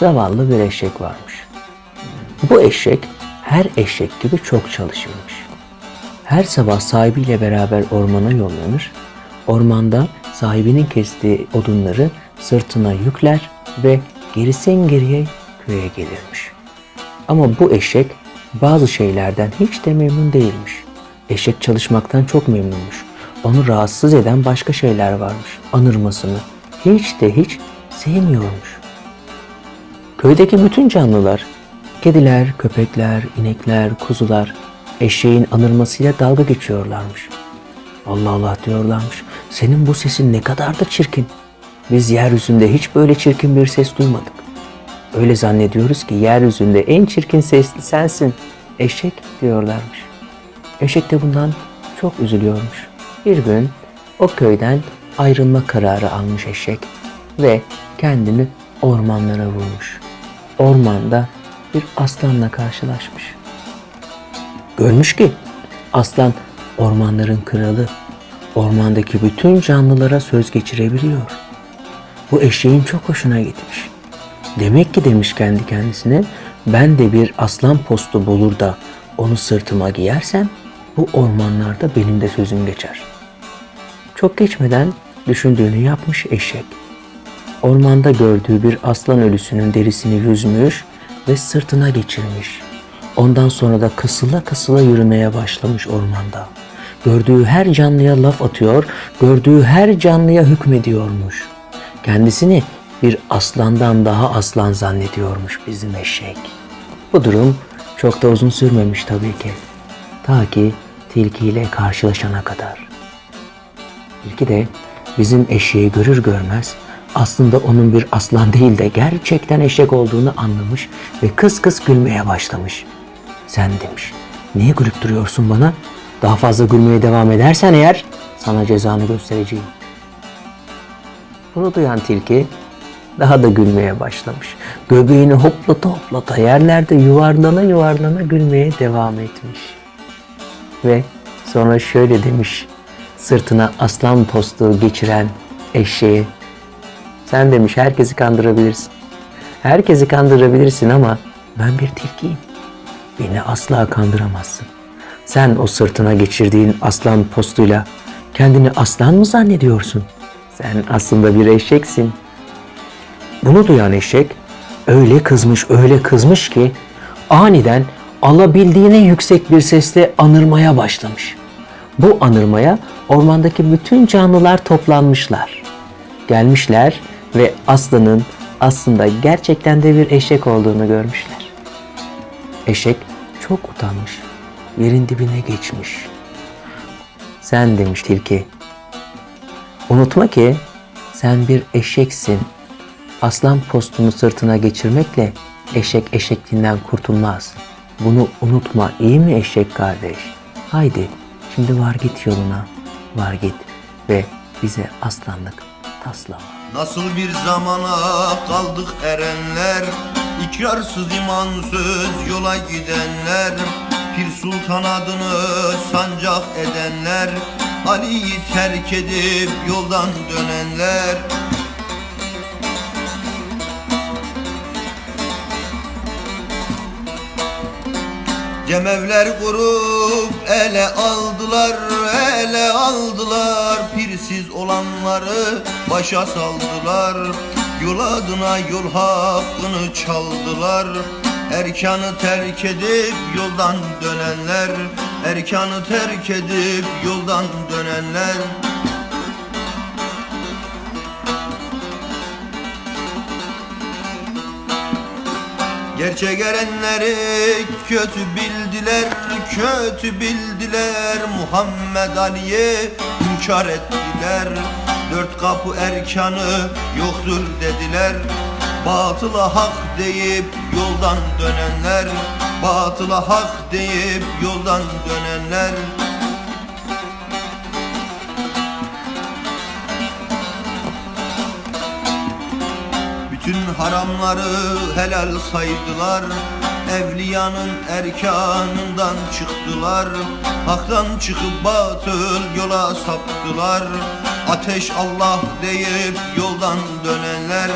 zavallı bir eşek varmış. Bu eşek her eşek gibi çok çalışırmış. Her sabah sahibiyle beraber ormana yollanır, ormanda sahibinin kestiği odunları sırtına yükler ve gerisin geriye köye gelirmiş. Ama bu eşek bazı şeylerden hiç de memnun değilmiş. Eşek çalışmaktan çok memnunmuş. Onu rahatsız eden başka şeyler varmış. Anırmasını hiç de hiç sevmiyormuş. Köydeki bütün canlılar, kediler, köpekler, inekler, kuzular, eşeğin anırmasıyla dalga geçiyorlarmış. Allah Allah diyorlarmış. Senin bu sesin ne kadar da çirkin. Biz yeryüzünde hiç böyle çirkin bir ses duymadık. Öyle zannediyoruz ki yeryüzünde en çirkin sesli sensin. Eşek diyorlarmış. Eşek de bundan çok üzülüyormuş. Bir gün o köyden ayrılma kararı almış eşek ve kendini ormanlara vurmuş. Ormanda bir aslanla karşılaşmış. Görmüş ki aslan ormanların kralı. Ormandaki bütün canlılara söz geçirebiliyor. Bu eşeğin çok hoşuna gitmiş. Demek ki demiş kendi kendisine ben de bir aslan postu bulur da onu sırtıma giyersem bu ormanlarda benim de sözüm geçer. Çok geçmeden düşündüğünü yapmış eşek. Ormanda gördüğü bir aslan ölüsünün derisini yüzmüş ve sırtına geçirmiş. Ondan sonra da kısıla kısıla yürümeye başlamış ormanda. Gördüğü her canlıya laf atıyor, gördüğü her canlıya hükmediyormuş. Kendisini bir aslandan daha aslan zannediyormuş bizim eşek. Bu durum çok da uzun sürmemiş tabii ki. Ta ki tilkiyle karşılaşana kadar. Tilki de bizim eşeği görür görmez aslında onun bir aslan değil de gerçekten eşek olduğunu anlamış ve kıs kıs gülmeye başlamış. Sen demiş, niye gülüp duruyorsun bana? Daha fazla gülmeye devam edersen eğer sana cezanı göstereceğim. Bunu duyan tilki daha da gülmeye başlamış. Göbeğini hoplata hoplata yerlerde yuvarlana yuvarlana gülmeye devam etmiş. Ve sonra şöyle demiş sırtına aslan postu geçiren eşeğe. Sen demiş herkesi kandırabilirsin. Herkesi kandırabilirsin ama ben bir tilkiyim. Beni asla kandıramazsın. Sen o sırtına geçirdiğin aslan postuyla kendini aslan mı zannediyorsun? Sen aslında bir eşeksin. Bunu duyan eşek öyle kızmış öyle kızmış ki aniden alabildiğine yüksek bir sesle anırmaya başlamış. Bu anırmaya ormandaki bütün canlılar toplanmışlar. Gelmişler ve aslanın aslında gerçekten de bir eşek olduğunu görmüşler. Eşek çok utanmış. Yerin dibine geçmiş. Sen demiş tilki. Unutma ki sen bir eşeksin. Aslan postunu sırtına geçirmekle eşek eşekliğinden kurtulmaz. Bunu unutma iyi mi eşek kardeş? Haydi şimdi var git yoluna. Var git ve bize aslanlık taslama. Nasıl bir zamana kaldık erenler? İkrarsız imansız yola gidenler. Pir Sultan adını sancak edenler. Ali'yi terk edip yoldan dönenler. Cemevler kurup ele aldılar, ele aldılar Pirsiz olanları başa saldılar Yol adına yol hakkını çaldılar Erkanı terk edip yoldan dönenler Erkanı terk edip yoldan dönenler Gerçek erenleri kötü bildiler, kötü bildiler Muhammed Ali'ye inkar ettiler. Dört kapı erkanı yoktur dediler. Batıla hak deyip yoldan dönenler Batıla hak deyip yoldan dönenler. Bütün haramları helal saydılar Evliyanın erkanından çıktılar. Haktan çıkıp batıl yola saptılar. Ateş Allah deyip yoldan dönenler.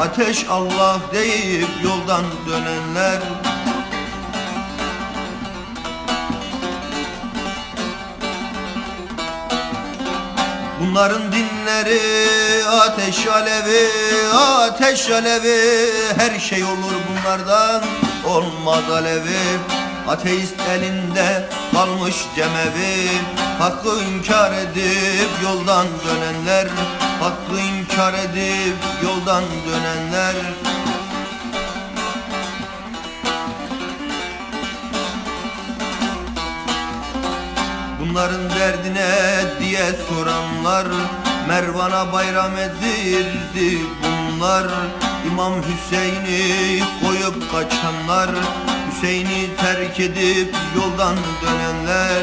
Ateş Allah deyip yoldan dönenler. Bunların dinleri ateş alevi, ateş alevi Her şey olur bunlardan olmaz alevi Ateist elinde kalmış cemevi Hakkı inkar edip yoldan dönenler Hakkı inkar edip yoldan dönenler. Bunların derdine diye soranlar Mervan'a bayram edirdi bunlar İmam Hüseyin'i koyup kaçanlar Hüseyin'i terk edip yoldan dönenler.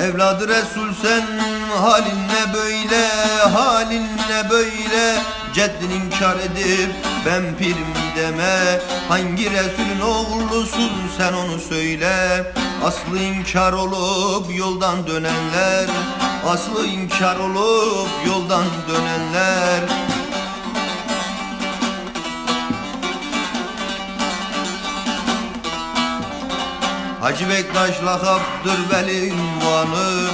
Evladı Resul sen halin ne böyle halin ne böyle Ceddin inkar edip ben pirim deme. Hangi Resulün oğlusun sen onu söyle. Aslı inkar olup yoldan dönenler Aslı inkar olup yoldan dönenler. Hacı Bektaş lakaptır veli ünvanı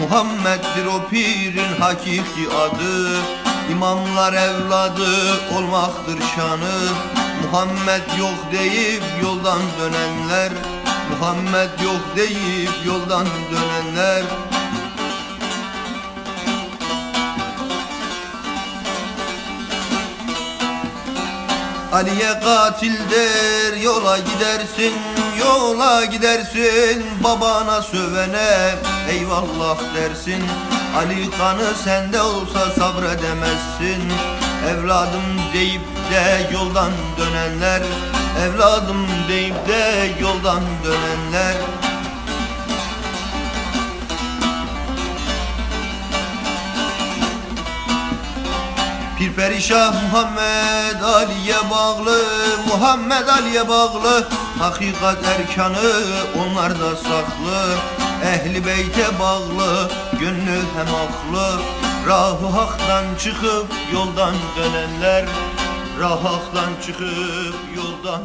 Muhammed'dir o pirin hakiki adı İmamlar evladı olmaktır şanı. Muhammed yok deyip yoldan dönenler Muhammed yok deyip yoldan dönenler. Ali'ye katildir yola gidersin yola gidersin. Babana sövene eyvallah dersin Ali kanı sende olsa sabredemezsin. Evladım deyip de yoldan dönenler evladım deyip de yoldan dönenler Pir perişah Muhammed Ali'ye bağlı Muhammed Ali'ye bağlı. Hakikat erkanı onlarda saklı. Ehli beyte bağlı Gönlü hem aklı. Rahı haktan çıkıp yoldan dönenler Rah haktan çıkıp yoldan